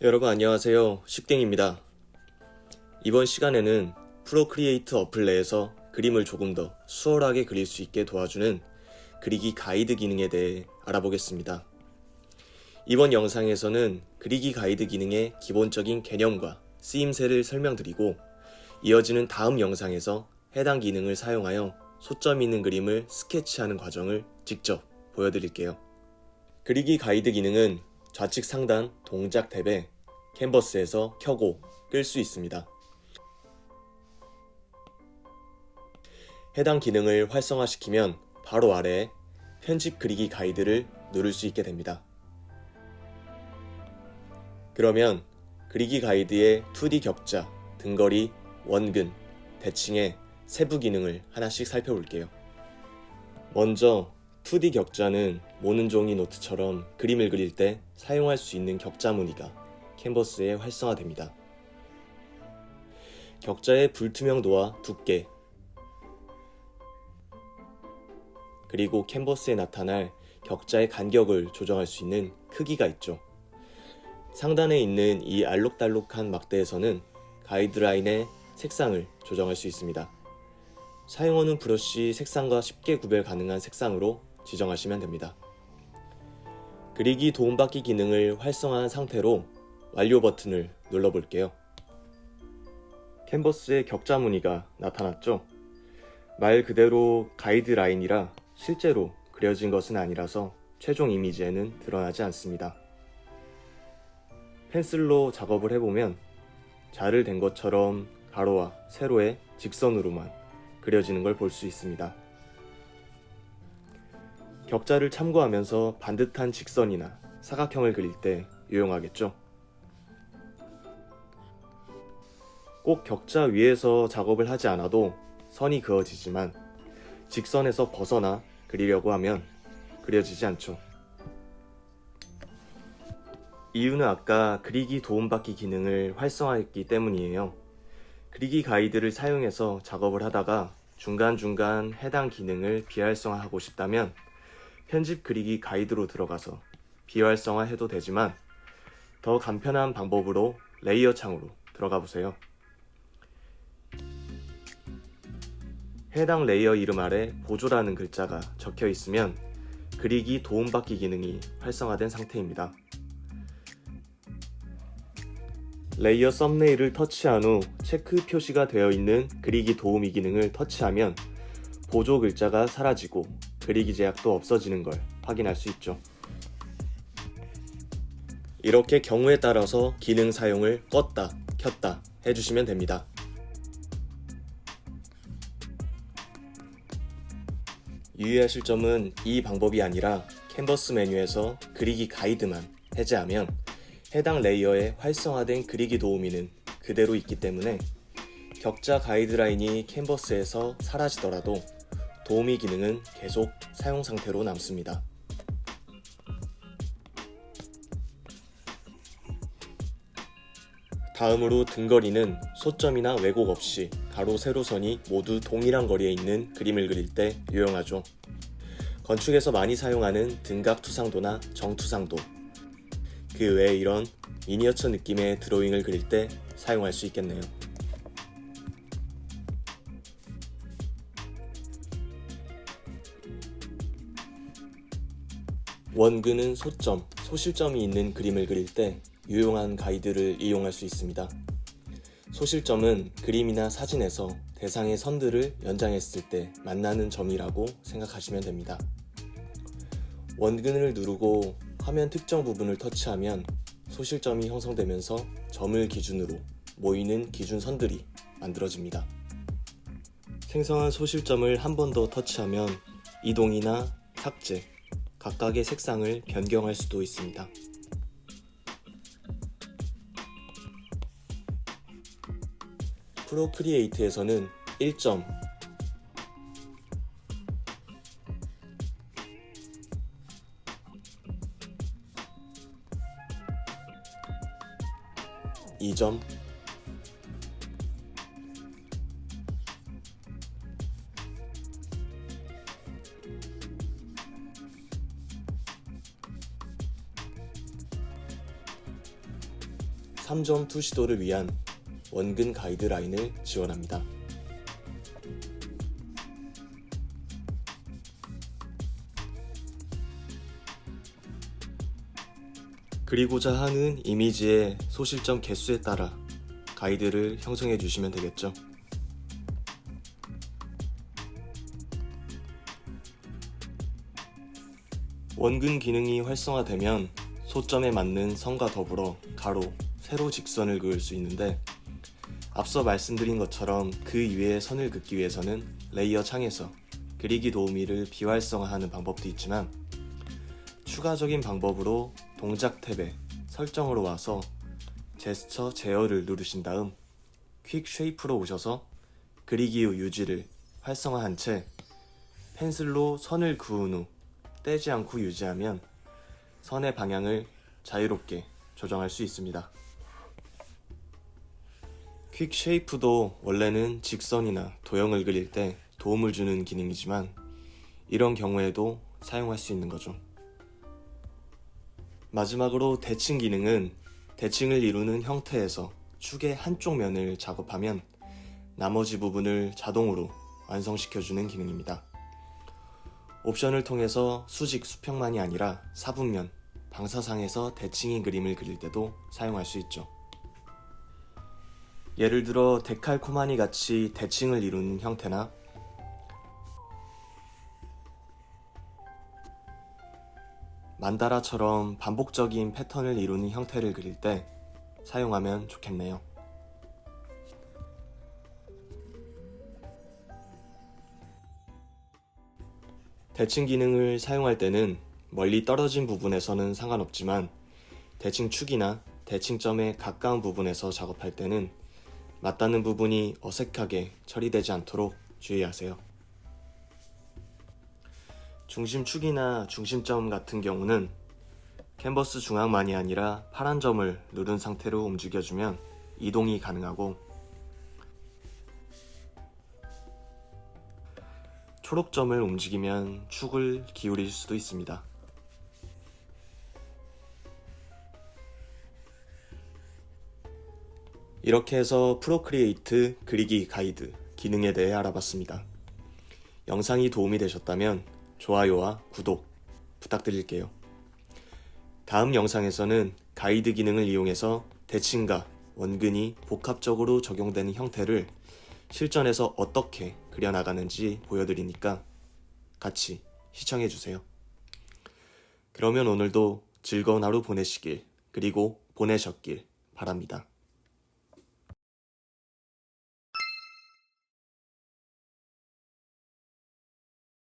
여러분 안녕하세요. 식땡입니다. 이번 시간에는 프로크리에이트 어플 내에서 그림을 조금 더 수월하게 그릴 수 있게 도와주는 그리기 가이드 기능에 대해 알아보겠습니다. 이번 영상에서는 그리기 가이드 기능의 기본적인 개념과 쓰임새를 설명드리고 이어지는 다음 영상에서 해당 기능을 사용하여 소점 있는 그림을 스케치하는 과정을 직접 보여드릴게요. 그리기 가이드 기능은 좌측 상단 동작 탭에 캔버스에서 켜고 끌 수 있습니다. 해당 기능을 활성화시키면 바로 아래에 편집 그리기 가이드를 누를 수 있게 됩니다. 그러면 그리기 가이드의 2D 격자, 등거리, 원근, 대칭의 세부 기능을 하나씩 살펴볼게요. 먼저 2D 격자는 모는 종이 노트처럼 그림을 그릴 때 사용할 수 있는 격자 무늬가 캔버스에 활성화됩니다. 격자의 불투명도와 두께, 그리고 캔버스에 나타날 격자의 간격을 조정할 수 있는 크기가 있죠. 상단에 있는 이 알록달록한 막대에서는 가이드라인의 색상을 조정할 수 있습니다. 사용하는 브러쉬 색상과 쉽게 구별 가능한 색상으로 지정하시면 됩니다. 그리기 도움받기 기능을 활성화한 상태로 완료 버튼을 눌러볼게요. 캔버스에 격자 무늬가 나타났죠? 말 그대로 가이드라인이라 실제로 그려진 것은 아니라서 최종 이미지에는 드러나지 않습니다. 펜슬로 작업을 해보면 자를 댄 것처럼 가로와 세로의 직선으로만 그려지는 걸 볼 수 있습니다. 격자를 참고하면서 반듯한 직선이나 사각형을 그릴 때 유용하겠죠? 꼭 격자 위에서 작업을 하지 않아도 선이 그어지지만 직선에서 벗어나 그리려고 하면 그려지지 않죠. 이유는 아까 그리기 도움받기 기능을 활성화했기 때문이에요. 그리기 가이드를 사용해서 작업을 하다가 중간중간 해당 기능을 비활성화하고 싶다면 편집 그리기 가이드로 들어가서 비활성화 해도 되지만 더 간편한 방법으로 레이어 창으로 들어가 보세요. 해당 레이어 이름 아래 보조라는 글자가 적혀 있으면 그리기 도움받기 기능이 활성화된 상태입니다. 레이어 썸네일을 터치한 후 체크 표시가 되어 있는 그리기 도우미 기능을 터치하면 보조 글자가 사라지고 그리기 제약도 없어지는 걸 확인할 수 있죠. 이렇게 경우에 따라서 기능 사용을 껐다, 켰다 해주시면 됩니다. 유의하실 점은 이 방법이 아니라 캔버스 메뉴에서 그리기 가이드만 해제하면 해당 레이어에 활성화된 그리기 도우미는 그대로 있기 때문에 격자 가이드라인이 캔버스에서 사라지더라도 도우미 기능은 계속 사용 상태로 남습니다. 다음으로 등거리는 소점이나 왜곡 없이 가로 세로선이 모두 동일한 거리에 있는 그림을 그릴 때 유용하죠. 건축에서 많이 사용하는 등각 투상도나 정투상도, 그 외에 이런 미니어처 느낌의 드로잉을 그릴 때 사용할 수 있겠네요. 원근은 소점, 소실점이 있는 그림을 그릴 때 유용한 가이드를 이용할 수 있습니다. 소실점은 그림이나 사진에서 대상의 선들을 연장했을 때 만나는 점이라고 생각하시면 됩니다. 원근을 누르고 화면 특정 부분을 터치하면 소실점이 형성되면서 점을 기준으로 모이는 기준 선들이 만들어집니다. 생성한 소실점을 한 번 더 터치하면 이동이나 삭제, 각각의 색상을 변경할 수도 있습니다. 프로크리에이트에서는 1점, 2점, 3점 투 시도를 위한 원근 가이드라인을 지원합니다. 그리고자 하는 이미지의 소실점 개수에 따라 가이드를 형성해 주시면 되겠죠. 원근 기능이 활성화되면 소점에 맞는 선과 더불어 가로, 세로 직선을 그을 수 있는데 앞서 말씀드린 것처럼 그 이외의 선을 긋기 위해서는 레이어 창에서 그리기 도우미를 비활성화하는 방법도 있지만 추가적인 방법으로 동작 탭에 설정으로 와서 제스처 제어를 누르신 다음 퀵 쉐이프로 오셔서 그리기 후 유지를 활성화한 채 펜슬로 선을 그은 후 떼지 않고 유지하면 선의 방향을 자유롭게 조정할 수 있습니다. 퀵 쉐이프도 원래는 직선이나 도형을 그릴 때 도움을 주는 기능이지만 이런 경우에도 사용할 수 있는 거죠. 마지막으로 대칭 기능은 대칭을 이루는 형태에서 축의 한쪽 면을 작업하면 나머지 부분을 자동으로 완성시켜주는 기능입니다. 옵션을 통해서 수직 수평만이 아니라 사분면, 방사상에서 대칭인 그림을 그릴 때도 사용할 수 있죠. 예를 들어 데칼코마니 같이 대칭을 이루는 형태나 만다라처럼 반복적인 패턴을 이루는 형태를 그릴 때 사용하면 좋겠네요. 대칭 기능을 사용할 때는 멀리 떨어진 부분에서는 상관없지만 대칭 축이나 대칭점에 가까운 부분에서 작업할 때는 맞닿는 부분이 어색하게 처리되지 않도록 주의하세요. 중심축이나 중심점 같은 경우는 캔버스 중앙만이 아니라 파란 점을 누른 상태로 움직여주면 이동이 가능하고 초록점을 움직이면 축을 기울일 수도 있습니다. 이렇게 해서 프로크리에이트 그리기 가이드 기능에 대해 알아봤습니다. 영상이 도움이 되셨다면 좋아요와 구독 부탁드릴게요. 다음 영상에서는 가이드 기능을 이용해서 대칭과 원근이 복합적으로 적용되는 형태를 실전에서 어떻게 그려나가는지 보여드리니까 같이 시청해주세요. 그러면 오늘도 즐거운 하루 보내시길, 그리고 보내셨길 바랍니다.